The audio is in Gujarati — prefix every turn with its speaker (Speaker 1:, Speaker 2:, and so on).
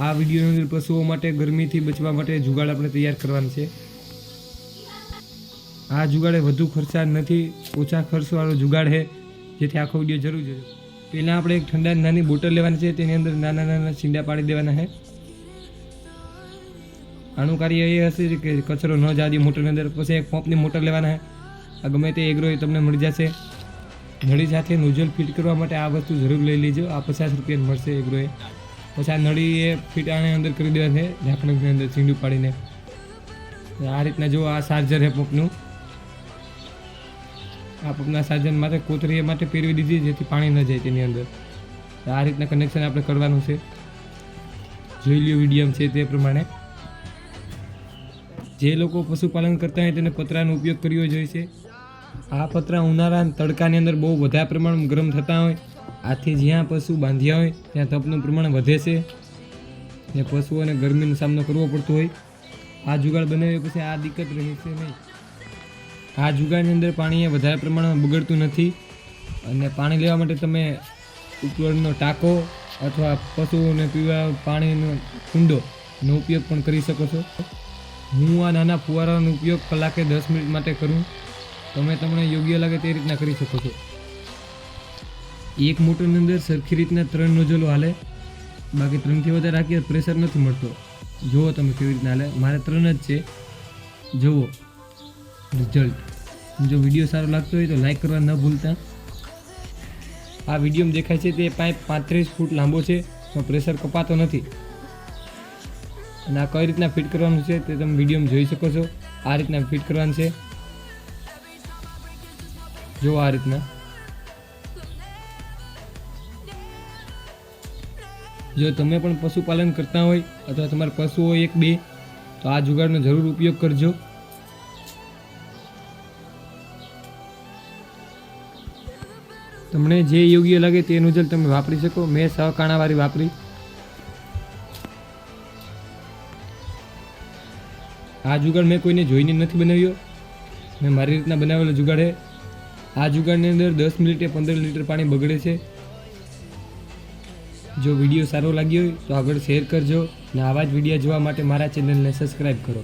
Speaker 1: આ વિડીયોની અંદર પશુઓ માટે ગરમીથી બચવા માટે જુગાડ આપણે તૈયાર કરવાનો છે. આ જુગાડે વધુ ખર્ચા નથી, ઓછા ખર્ચવાળો જુગાડ છે, જેથી આખો વીડિયો જરૂર જોજો. પહેલાં આપણે એક ઠંડા નાની બોટલ લેવાની છે, તેની અંદર નાના નાના છીંડા પાડી દેવાના છે. આનું કાર્ય એ હશે કે કચરો ન જવા મોટરની અંદર, પછી એક પંપની મોટર લેવાના છે. આ ગમે તે એગ્રો એ તમને મળી જશે. નળી સાથે નોઝલ ફિટ કરવા માટે આ વસ્તુ જરૂર લઈ લેજો. આ પચાસ રૂપિયા મળશે એગ્રોએ પછી આ નળી એ ફિટ અંદર કરી દેવા છે, ઢાંકણની અંદર ચીંડું પાડીને. આ રીતના જો આ ચાર્જર છે પંપનું. આ પંપના ચાર્જર માટે કોતરી એ માટે પહેરવી દીધી, જેથી પાણી ન જાય તેની અંદર. આ રીતના કનેક્શન આપણે કરવાનું છે. જોઈ લ્યો વિડીયમ છે તે પ્રમાણે. જે લોકો પશુપાલન કરતા હોય તેને પતરાનો ઉપયોગ કરવો જોઈએ છે. આ પતરા ઉનાળા તડકાની અંદર બહુ વધારે પ્રમાણમાં ગરમ થતા હોય. આથી જ્યાં પશુ બાંધ્યા હોય, ત્યાં તપનું પ્રમાણ વધે છે. ને પશુઓને ગરમીનો સામનો કરવો પડતો હોય. આ જુગાડ બનાવ્યા પછી આ દિક્કત રહે છે નહીં. આ જુગાડની અંદર પાણી વધારે પ્રમાણમાં બગડતું નથી. અને પાણી લેવા માટે તમે ઉપરનો ટાંકો અથવા પશુઓને પીવા પાણીનો કુંડોનો ઉપયોગ પણ કરી શકો છો. હું આ નાના ફુવારાનો ઉપયોગ કલાકે દસ મિનિટ માટે કરું. તમે તમને યોગ્ય લાગે તે રીતના કરી શકો છો. એક મોટરની અંદર સરખી રીતના ત્રણ નોઝલો હાલે. બાકી ત્રણથી વધારે રાખીએ પ્રેશર નથી મળતો. જુઓ તમે કેવી રીતના હાલે. મારે ત્રણ જ છે. જુઓ. રિઝલ્ટ જો વીડિયો સારો લાગતો હોય તો લાઇક કરવા ન ભૂલતા. આ વિડીયોમાં દેખાય છે તે પાઇપ પાંત્રીસ ફૂટ લાંબો છે, પણ પ્રેશર કપાતો નથી. અને આ કઈ રીતના ફિટ કરવાનું છે તે તમે વિડીયોમાં જોઈ શકો છો. આ રીતના ફિટ કરવાનું છે. જુઓ આ રીતના. જો તમે પણ પશુપાલન કરતા હોય અથવા તમારા પશુ હોય એક બે, તો આ જુગાડનો જરૂર ઉપયોગ કરજો. તમને જે યોગ્ય લાગે તે મુજબ તમે વાપરી શકો. મેં સહકાણાવાળી વાપરી. આ જુગાડ મેં કોઈને જોઈને નથી બનાવ્યો. મેં મારી રીતના બનાવેલો જુગાડ છે. આ જુગાડની અંદર દસ મિનિટે પંદર લીટર પાણી બગડે છે. જો વીડિયો સારો લાગ્યો હોય તો આગળ શેર કરજો અને આવા જ વીડિયો જોવા માટે મારા ચેનલને સબસ્ક્રાઈબ કરો.